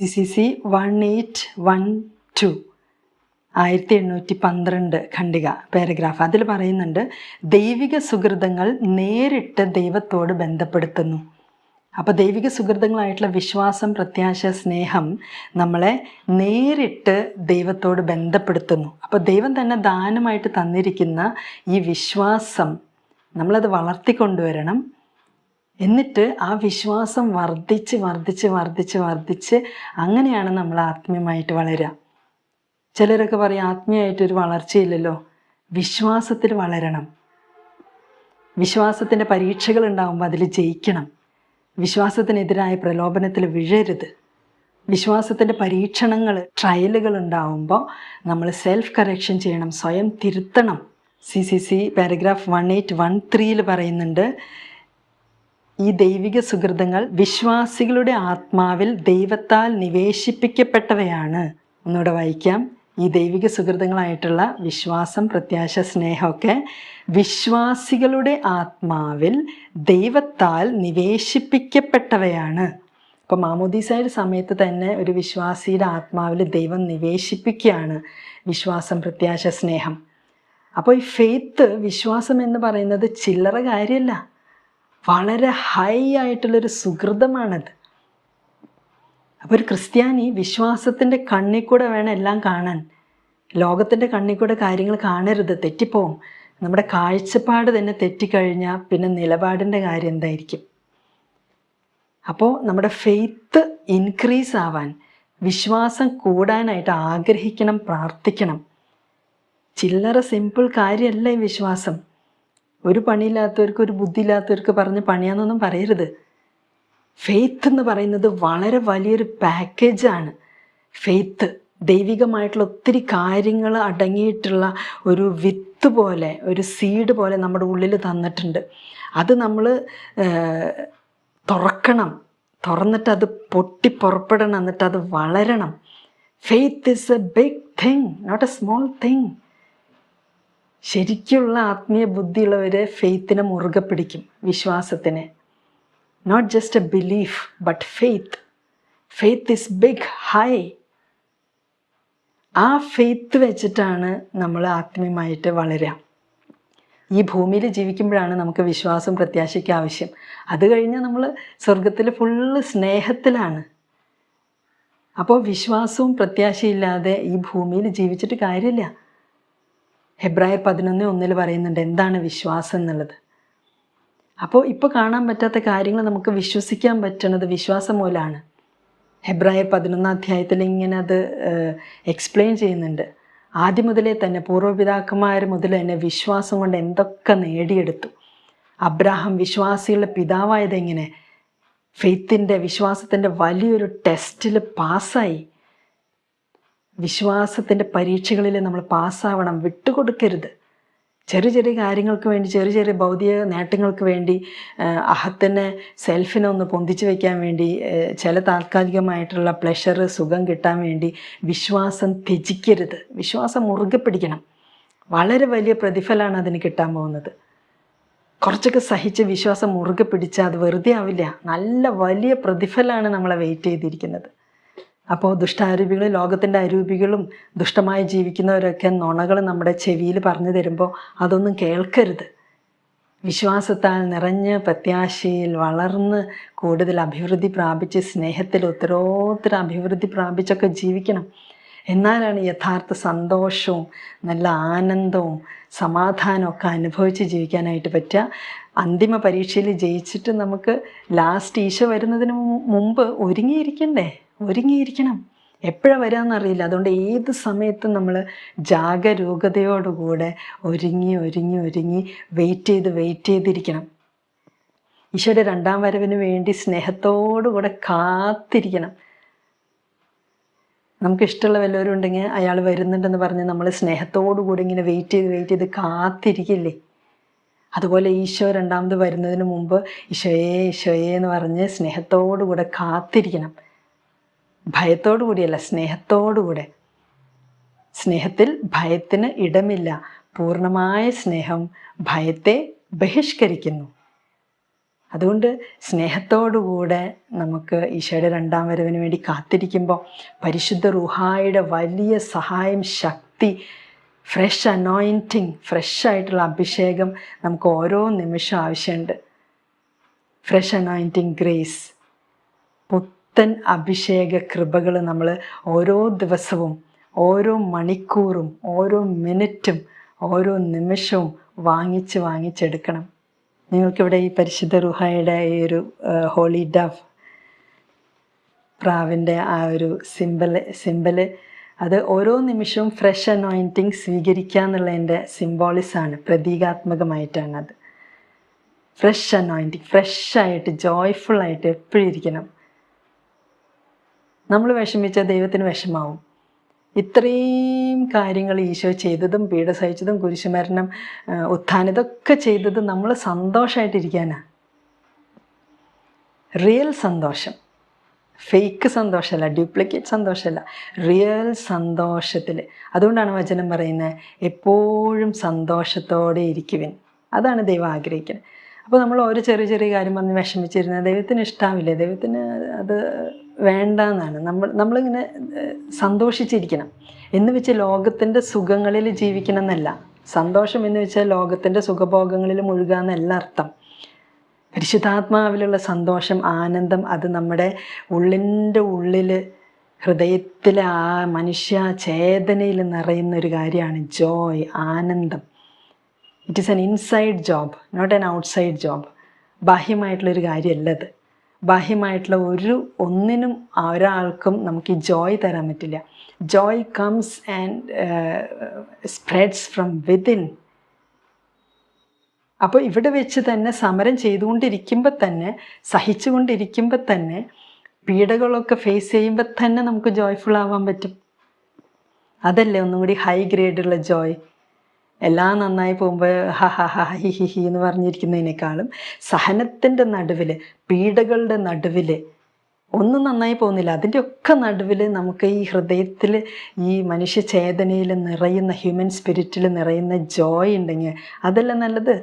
C C C one eight one two ആയിരത്തി എണ്ണൂറ്റി പന്ത്രണ്ട് ഖണ്ഡിക പാരഗ്രാഫ് അതിൽ പറയുന്നുണ്ട് ദൈവിക സുഹൃതങ്ങൾ നേരിട്ട് ദൈവത്തോട് ബന്ധപ്പെടുത്തുന്നു. അപ്പോൾ ദൈവിക സുഹൃതങ്ങളായിട്ടുള്ള വിശ്വാസം പ്രത്യാശ സ്നേഹം നമ്മളെ നേരിട്ട് ദൈവത്തോട് ബന്ധപ്പെടുത്തുന്നു. അപ്പോൾ ദൈവം തന്നെ ദാനമായിട്ട് തന്നിരിക്കുന്ന ഈ വിശ്വാസം നമ്മളത് വളർത്തിക്കൊണ്ടുവരണം. എന്നിട്ട് ആ വിശ്വാസം വർദ്ധിച്ച് വർദ്ധിച്ച് വർദ്ധിച്ച് വർദ്ധിച്ച് അങ്ങനെയാണ് നമ്മൾ ആത്മീയമായിട്ട് വളരുക. ചിലരൊക്കെ പറയും ആത്മീയമായിട്ടൊരു വളർച്ചയില്ലല്ലോ. വിശ്വാസത്തിൽ വളരണം. വിശ്വാസത്തിന്റെ പരീക്ഷകൾ ഉണ്ടാകുമ്പോൾ അതിൽ ജയിക്കണം. വിശ്വാസത്തിനെതിരായ പ്രലോഭനത്തിൽ വിഴരുത്. വിശ്വാസത്തിന്റെ പരീക്ഷണങ്ങൾ ട്രയലുകൾ ഉണ്ടാവുമ്പോൾ നമ്മൾ സെൽഫ് കറക്ഷൻ ചെയ്യണം. സ്വയം തിരുത്തണം. C C C paragraph one eight one ത്രീയിൽ പറയുന്നുണ്ട് ഈ ദൈവിക സുഹൃതങ്ങൾ വിശ്വാസികളുടെ ആത്മാവിൽ ദൈവത്താൽ നിവേശിപ്പിക്കപ്പെട്ടവയാണ്. ഒന്നുകൂടെ വായിക്കാം. ഈ ദൈവിക സുഹൃതങ്ങളായിട്ടുള്ള വിശ്വാസം പ്രത്യാശ സ്നേഹമൊക്കെ വിശ്വാസികളുടെ ആത്മാവിൽ ദൈവത്താൽ നിവേശിപ്പിക്കപ്പെട്ടവയാണ്. അപ്പോൾ മാമോദീസയുടെ സമയത്ത് തന്നെ ഒരു വിശ്വാസിയുടെ ആത്മാവിൽ ദൈവം നിവേശിപ്പിക്കുകയാണ്. വിശ്വാസം പ്രത്യാശ സ്നേഹം. അപ്പോൾ ഈ ഫെയ്ത്ത് വിശ്വാസം എന്ന് പറയുന്നത് ചില്ലറ കാര്യമല്ല. വളരെ ഹൈ ആയിട്ടുള്ളൊരു സുഹൃതമാണത്. അപ്പോൾ ഒരു ക്രിസ്ത്യാനി വിശ്വാസത്തിന്റെ കണ്ണിൽ കൂടെ വേണം എല്ലാം കാണാൻ. ലോകത്തിന്റെ കണ്ണിൽ കൂടെ കാര്യങ്ങൾ കാണരുത് തെറ്റിപ്പോവും. നമ്മുടെ കാഴ്ചപ്പാട് തന്നെ തെറ്റിക്കഴിഞ്ഞാൽ പിന്നെ നിലപാടിന്റെ കാര്യം എന്തായിരിക്കും? അപ്പോൾ നമ്മുടെ ഫെയ്ത്ത് ഇൻക്രീസ് ആവാൻ വിശ്വാസം കൂടാനായിട്ട് ആഗ്രഹിക്കണം പ്രാർത്ഥിക്കണം. ചില്ലറ സിമ്പിൾ കാര്യമല്ല ഈ വിശ്വാസം. ഒരു പണിയില്ലാത്തവർക്ക് ഒരു ബുദ്ധിയില്ലാത്തവർക്ക് പറഞ്ഞ് പണിയാന്നൊന്നും പറയരുത്. ഫെയ്ത്ത് എന്ന് പറയുന്നത് വളരെ വലിയൊരു പാക്കേജാണ് ഫെയ്ത്ത് ദൈവികമായിട്ടുള്ള ഒത്തിരി കാര്യങ്ങൾ അടങ്ങിയിട്ടുള്ള ഒരു വിത്ത് പോലെ ഒരു സീഡ് പോലെ നമ്മുടെ ഉള്ളിൽ തന്നിട്ടുണ്ട്. അത് നമ്മൾ തുറക്കണം. തുറന്നിട്ട് അത് പൊട്ടി പുറപ്പെടണം. എന്നിട്ട് അത് വളരണം. Faith is a big thing not a small thing ശരിക്കുള്ള ആത്മീയ ബുദ്ധിയുള്ളവരെ ഫെയ്ത്തിനെ മുറുകെ പിടിക്കും വിശ്വാസത്തിനെ. Not just a belief but faith faith is big high ആ ഫെയ്ത്ത് വെച്ചിട്ടാണ് നമ്മൾ ആത്മീയമായിട്ട് വളരുക ഈ ഭൂമിയിൽ ജീവിക്കുമ്പോഴാണ് നമുക്ക് വിശ്വാസം പ്രത്യാശയ്ക്ക് ആവശ്യം. അത് കഴിഞ്ഞാൽ നമ്മൾ സ്വർഗത്തിൽ ഫുള്ള് സ്നേഹത്തിലാണ്. അപ്പോൾ വിശ്വാസവും പ്രത്യാശയില്ലാതെ ഈ ഭൂമിയിൽ ജീവിച്ചിട്ട് കാര്യമില്ല. ഹെബ്രായർ പതിനൊന്ന് ഒന്നിൽ പറയുന്നുണ്ട് എന്താണ് വിശ്വാസം എന്നുള്ളത്? അപ്പോൾ ഇപ്പോൾ കാണാൻ പറ്റാത്ത കാര്യങ്ങൾ നമുക്ക് വിശ്വസിക്കാൻ പറ്റുന്നത് വിശ്വാസം മൂലമാണ് ഹെബ്രായർ പതിനൊന്നാം അധ്യായത്തിൽ ഇങ്ങനെ അത് എക്സ്പ്ലെയിൻ ചെയ്യുന്നുണ്ട്. ആദ്യം മുതലേ തന്നെ പൂർവപിതാക്കന്മാർ മുതൽ തന്നെ വിശ്വാസം കൊണ്ട് എന്തൊക്കെ നേടിയെടുത്തു? അബ്രാഹാം വിശ്വാസികളുടെ പിതാവായത് എങ്ങനെ? ഫെയ്ത്തിന്റെ വിശ്വാസത്തിന്റെ വലിയൊരു ടെസ്റ്റിൽ പാസ്സായി. വിശ്വാസത്തിന്റെ പരീക്ഷകളിൽ നമ്മൾ പാസ്സാവണം വിട്ടുകൊടുക്കരുത്. ചെറിയ ചെറിയ കാര്യങ്ങൾക്ക് വേണ്ടി ചെറിയ ചെറിയ ഭൗതിക നേട്ടങ്ങൾക്ക് വേണ്ടി അഹത്തിനെ സെൽഫിനെ ഒന്ന് പൊന്തിച്ചു വയ്ക്കാൻ വേണ്ടി ചില താൽക്കാലികമായിട്ടുള്ള പ്ലഷർ സുഖം കിട്ടാൻ വേണ്ടി വിശ്വാസം ത്യജിക്കരുത്. വിശ്വാസം മുറുകെ പിടിക്കണം. വളരെ വലിയ പ്രതിഫലമാണ് അതിന് കിട്ടാൻ പോകുന്നത്. കുറച്ചൊക്കെ സഹിച്ച് വിശ്വാസം മുറുകെ പിടിച്ചാൽ അത് വെറുതെ ആവില്ല. നല്ല വലിയ പ്രതിഫലമാണ് നമ്മളെ വെയിറ്റ് ചെയ്തിരിക്കുന്നത്. അപ്പോൾ ദുഷ്ടാരൂപികൾ ലോകത്തിന്റെ അരൂപികളും ദുഷ്ടമായി ജീവിക്കുന്നവരൊക്കെ നുണകൾ നമ്മുടെ ചെവിയിൽ പറഞ്ഞു തരുമ്പോൾ അതൊന്നും കേൾക്കരുത്. വിശ്വാസത്താൽ നിറഞ്ഞ് പ്രത്യാശയിൽ വളർന്ന് കൂടുതൽ അഭിവൃദ്ധി പ്രാപിച്ച് സ്നേഹത്തിൽ ഉത്തരോത്തര അഭിവൃദ്ധി പ്രാപിച്ചൊക്കെ ജീവിക്കണം. എന്നാലാണ് യഥാർത്ഥ സന്തോഷവും നല്ല ആനന്ദവും സമാധാനമൊക്കെ അനുഭവിച്ച് ജീവിക്കാനായിട്ട് പറ്റുക. അന്തിമ പരീക്ഷയിൽ ജയിച്ചിട്ട് നമുക്ക് ലാസ്റ്റ് ഈശോ വരുന്നതിന് മുമ്പ് ഒരുങ്ങിയിരിക്കണ്ടേ? ഒരുങ്ങിയിരിക്കണം. എപ്പോഴാണ് വരാമെന്നറിയില്ല അതുകൊണ്ട് ഏത് സമയത്തും നമ്മൾ ജാഗരൂകതയോടുകൂടെ ഒരുങ്ങി ഒരുങ്ങി ഒരുങ്ങി വെയിറ്റ് ചെയ്ത് വെയിറ്റ് ചെയ്തിരിക്കണം. ഈശോയുടെ രണ്ടാം വരവിന് വേണ്ടി സ്നേഹത്തോടുകൂടെ കാത്തിരിക്കണം. നമുക്ക് ഇഷ്ടമുള്ള വല്ലവരും ഉണ്ടെങ്കിൽ അയാൾ വരുന്നുണ്ടെന്ന് പറഞ്ഞ് നമ്മൾ സ്നേഹത്തോടുകൂടി ഇങ്ങനെ വെയിറ്റ് ചെയ്ത് വെയിറ്റ് ചെയ്ത് കാത്തിരിക്കില്ലേ? അതുപോലെ ഈശോ രണ്ടാമത് വരുന്നതിന് മുമ്പ് ഈശോയെ ഈശോയെ എന്ന് പറഞ്ഞ് സ്നേഹത്തോടുകൂടെ കാത്തിരിക്കണം. ഭയത്തോടു കൂടിയല്ല സ്നേഹത്തോടുകൂടെ. സ്നേഹത്തിൽ ഭയത്തിന് ഇടമില്ല. പൂർണമായ സ്നേഹം ഭയത്തെ ബഹിഷ്കരിക്കുന്നു. അതുകൊണ്ട് സ്നേഹത്തോടുകൂടെ നമുക്ക് ഈശോയുടെ രണ്ടാം വരവിന് വേണ്ടി കാത്തിരിക്കുമ്പോൾ പരിശുദ്ധ റുഹായുടെ വലിയ സഹായം ശക്തി ഫ്രഷ് അനോയിന്റിങ് ഫ്രഷ് ആയിട്ടുള്ള അഭിഷേകം നമുക്ക് ഓരോ നിമിഷം ആവശ്യമുണ്ട്. ഫ്രഷ് അനോയിന്റിങ് ഗ്രേസ് അഭിഷേക കൃപകൾ നമ്മൾ ഓരോ ദിവസവും ഓരോ മണിക്കൂറും ഓരോ മിനിറ്റും ഓരോ നിമിഷവും വാങ്ങിച്ച് വാങ്ങിച്ചെടുക്കണം. നിങ്ങൾക്കിവിടെ ഈ പരിശുദ്ധ റുഹായുടെ ഈ ഒരു ഹോളി ഡഫ് പ്രാവിന്റെ ആ ഒരു സിമ്പൽ സിമ്പൽ അത് ഓരോ നിമിഷവും ഫ്രഷ് അനോയിന്റിങ് സ്വീകരിക്കുക എന്നുള്ളതിന്റെ സിംബോളിസാണ് പ്രതീകാത്മകമായിട്ടാണത്. ഫ്രഷ് അനോയിന്റിങ് ഫ്രഷായിട്ട് ജോയ്ഫുള്ളായിട്ട് എപ്പോഴും ഇരിക്കണം. നമ്മൾ വിഷമിച്ച ദൈവത്തിന് വിഷമാവും. ഇത്രയും കാര്യങ്ങൾ ഈശോ ചെയ്തതും പീഡ സഹിച്ചതും കുരിശുമരണം ഉത്ഥാനതൊക്കെ ചെയ്തത് നമ്മൾ സന്തോഷമായിട്ടിരിക്കാനാണ് റിയൽ സന്തോഷം. ഫേക്ക് സന്തോഷമല്ല ഡ്യൂപ്ലിക്കേറ്റ് സന്തോഷമല്ല. റിയൽ സന്തോഷത്തിൽ. അതുകൊണ്ടാണ് വചനം പറയുന്നത് എപ്പോഴും സന്തോഷത്തോടെ ഇരിക്കുവിൻ. അതാണ് ദൈവം ആഗ്രഹിക്കുന്നത്. അപ്പോൾ നമ്മൾ ഓരോ ചെറിയ ചെറിയ കാര്യം പറഞ്ഞ് വിഷമിച്ചിരുന്നത് ദൈവത്തിന് ഇഷ്ടാവില്ല? ദൈവത്തിന് അത് വേണ്ട എന്നാണ് നമ്മൾ നമ്മളിങ്ങനെ സന്തോഷിച്ചിരിക്കണം. എന്ന് വെച്ച് ലോകത്തിന്റെ സുഖങ്ങളിൽ ജീവിക്കണം എന്നല്ല സന്തോഷം എന്ന് വെച്ചാൽ ലോകത്തിന്റെ സുഖഭോഗങ്ങളിൽ മുഴുകുക എന്നല്ല അർത്ഥം. പരിശുദ്ധാത്മാവിലുള്ള സന്തോഷം ആനന്ദം അത് നമ്മുടെ ഉള്ളിന്റെ ഉള്ളിൽ ഹൃദയത്തിലെ ആ മനുഷ്യ ചേതനയിൽ നിറയുന്ന ഒരു കാര്യമാണ് ജോയ് ആനന്ദം. It is an inside job not an outside job ബാഹ്യമായിട്ടുള്ളൊരു കാര്യമല്ല അത്. ബാഹ്യമായിട്ടുള്ള ഒരു ഒന്നിനും ഒരാൾക്കും നമുക്ക് ഈ ജോയ് തരാൻ പറ്റില്ല. Joy comes and spreads from within അപ്പോൾ ഇവിടെ വെച്ച് തന്നെ സമരം ചെയ്തുകൊണ്ടിരിക്കുമ്പോൾ തന്നെ സഹിച്ചുകൊണ്ടിരിക്കുമ്പോൾ തന്നെ പീഡകളൊക്കെ ഫേസ് ചെയ്യുമ്പോൾ തന്നെ നമുക്ക് ജോയ്ഫുൾ ആവാൻ പറ്റും. അതല്ലേ ഒന്നും കൂടി ഹൈ ഗ്രേഡുള്ള ജോയ് എല്ലാം നന്നായി പോകുമ്പോൾ ഹ ഹ ഹ ഹി ഹി ഹി എന്ന് പറഞ്ഞിരിക്കുന്നതിനേക്കാളും സഹനത്തിന്റെ നടുവിൽ പീഡകളുടെ നടുവിൽ ഒന്നും നന്നായി പോകുന്നില്ല. അതിന്റെ ഒക്കെ നടുവിൽ നമുക്ക് ഈ ഹൃദയത്തിൽ ഈ മനുഷ്യ ചേതനയിൽ നിറയുന്ന ഹ്യൂമൻ സ്പിരിറ്റിൽ നിറയുന്ന ജോയ് ഉണ്ടെങ്കിൽ അതല്ല നല്ലത്?